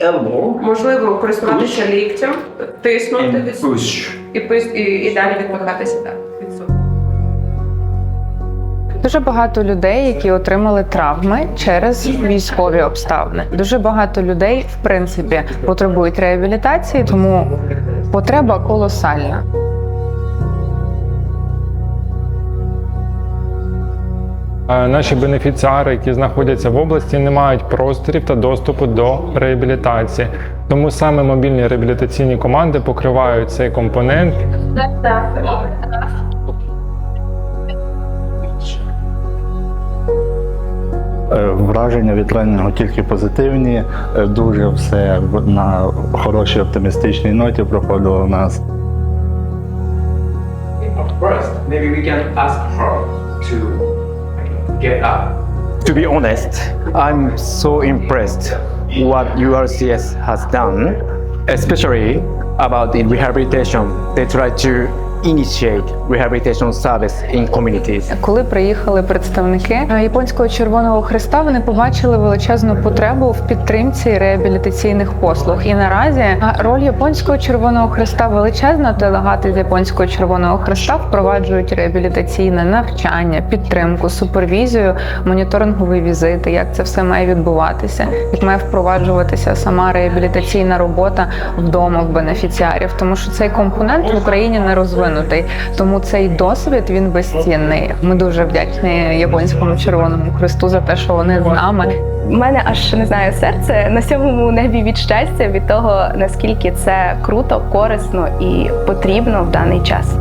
elbow Можливо, користуватися ліктем, тиснути and десь push. і, пис- і, і далі відмикатися так. від суду. Дуже багато людей, які отримали травми через військові обставини. Дуже багато людей, в принципі, потребують реабілітації, тому потреба колосальна. Наші бенефіціари, які знаходяться в області, не мають просторів та доступу до реабілітації. Тому саме мобільні реабілітаційні команди покривають цей компонент Е, Враження від тренingу тільки позитивні. Е, Дуже все на хорошій оптимістичній ноті проходило у нас. First, maybe we can ask her to get up. To be honest, I'm so impressed what URCS has done, especially about the rehabilitation. They try to initiate rehabilitation service in communities. Коли приїхали представники е, японського Червоного Христа, вони побачили величезну потребу в підтримці реабілітаційних послуг. І наразі е, роль японського Червоного Христа величезна. Делегати з японського Червоного Христа впроваджують реабілітаційне навчання, підтримку, супервізію, моніторингові візити, як це все має відбуватися, як має впроваджуватися сама реабілітаційна робота вдома в бенефіціарів, тому що цей компонент в Україні не розвинутий. Тому цей досвід він безцінний. Ми дуже вдячні японському Червоному хресту за те, що вони з нами. У мене аж не знаю серце на сьомому небі від щастя від того, наскільки це круто, корисно і потрібно в даний час.